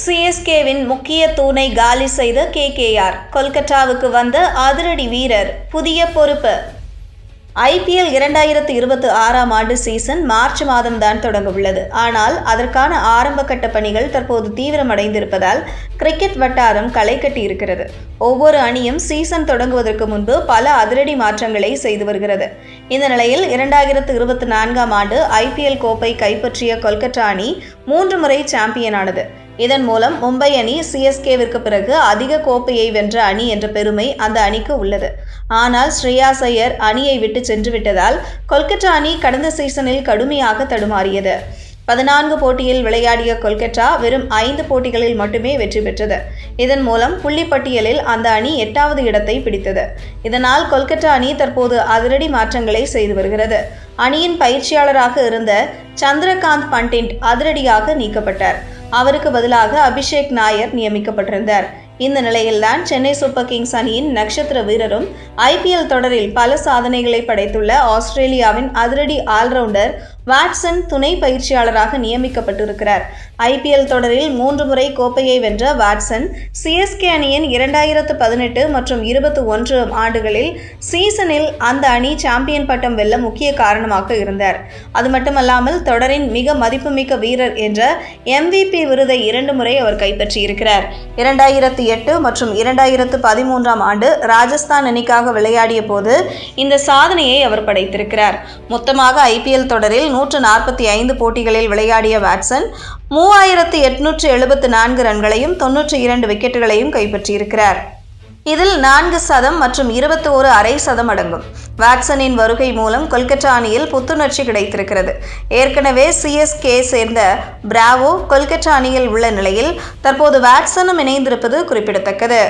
சிஎஸ்கேவின் முக்கிய தூணை காலி செய்த கேகேஆர். கொல்கத்தாவுக்கு வந்த அதிரடி வீரர் புதிய பொறுப்பு. ஐபிஎல் இரண்டாயிரத்து இருபத்தி ஆறாம் ஆண்டு சீசன் மார்ச் மாதம்தான் தொடங்க உள்ளது ஆனால் அதற்கான ஆரம்ப கட்ட பணிகள் தற்போது தீவிரமடைந்திருப்பதால் கிரிக்கெட் வட்டாரம் களை கட்டி இருக்கிறது ஒவ்வொரு அணியும் சீசன் தொடங்குவதற்கு முன்பு பல அதிரடி மாற்றங்களை செய்து வருகிறது. இந்த நிலையில் இரண்டாயிரத்து இருபத்தி நான்காம் ஆண்டு ஐபிஎல் கோப்பை கைப்பற்றிய கொல்கத்தா அணி மூன்று முறை சாம்பியனானது. இதன் மூலம் மும்பை அணி சிஎஸ்கேவிற்கு பிறகு அதிக கோப்பையை வென்ற அணி என்ற பெருமை அந்த அணிக்கு உள்ளது. ஆனால் ஸ்ரேயாஸ் ஐயர் அணியை விட்டு சென்று விட்டதால் கொல்கத்தா அணி கடந்த சீசனில் கடுமையாக தடுமாறியது. பதினான்கு போட்டியில் விளையாடிய கொல்கத்தா வெறும் ஐந்து போட்டிகளில் மட்டுமே வெற்றி பெற்றது. இதன் மூலம் புள்ளிப்பட்டியலில் அந்த அணி எட்டாவது இடத்தை பிடித்தது. இதனால் கொல்கத்தா அணி தற்போது அதிரடி மாற்றங்களை செய்து வருகிறது. அணியின் பயிற்சியாளராக இருந்த சந்திரகாந்த் பண்டிட் அதிரடியாக நீக்கப்பட்டார். அவருக்கு பதிலாக அபிஷேக் நாயர் நியமிக்கப்பட்டிருந்தார். இந்த நிலையில்தான் சென்னை சூப்பர் கிங்ஸ் அணியின் நட்சத்திர வீரரும் ஐபிஎல் தொடரில் பல சாதனைகளை படைத்துள்ள ஆஸ்திரேலியாவின் அதிரடி ஆல்ரவுண்டர் வாட்சன் துணை பயிற்சியாளராக நியமிக்கப்பட்டிருக்கிறார். ஐபிஎல் தொடரில் மூன்று முறை கோப்பையை வென்ற வாட்சன் சிஎஸ்கே அணியின் இரண்டாயிரத்து பதினெட்டு மற்றும் இருபத்தி ஒன்று ஆண்டுகளில் சீசனில் அந்த அணி சாம்பியன் பட்டம் வெல்ல முக்கிய காரணமாக இருந்தார். அது மட்டுமல்லாமல் தொடரின் மிக மதிப்புமிக்க வீரர் என்ற எம்விபி விருதை இரண்டு முறை அவர் கைப்பற்றியிருக்கிறார். இரண்டாயிரத்தி எட்டு மற்றும் இரண்டாயிரத்து பதிமூன்றாம் ஆண்டு ராஜஸ்தான் அணிக்காக விளையாடிய போது இந்த சாதனையை அவர் படைத்திருக்கிறார். மொத்தமாக ஐபிஎல் தொடரில் நூற்று நாற்பத்தி ஐந்து போட்டிகளில் விளையாடிய வாட்சன் மூவாயிரத்து எட்நூற்று எழுபத்து நான்கு ரன்களையும் தொன்னூற்றி இரண்டு விக்கெட்டுகளையும் கைப்பற்றியிருக்கிறார். இதில் நான்கு சதம் மற்றும் இருபத்தி ஓரு அரை சதம் அடங்கும். வேட்சனின் வருகை மூலம் கொல்கத்தா அணியில் புத்துணர்ச்சி கிடைத்திருக்கிறது. ஏற்கனவே சிஎஸ்கே சேர்ந்த பிராவோ கொல்கத்தா அணியில் உள்ள நிலையில் தற்போது வேட்சனும் இணைந்திருப்பது குறிப்பிடத்தக்கது.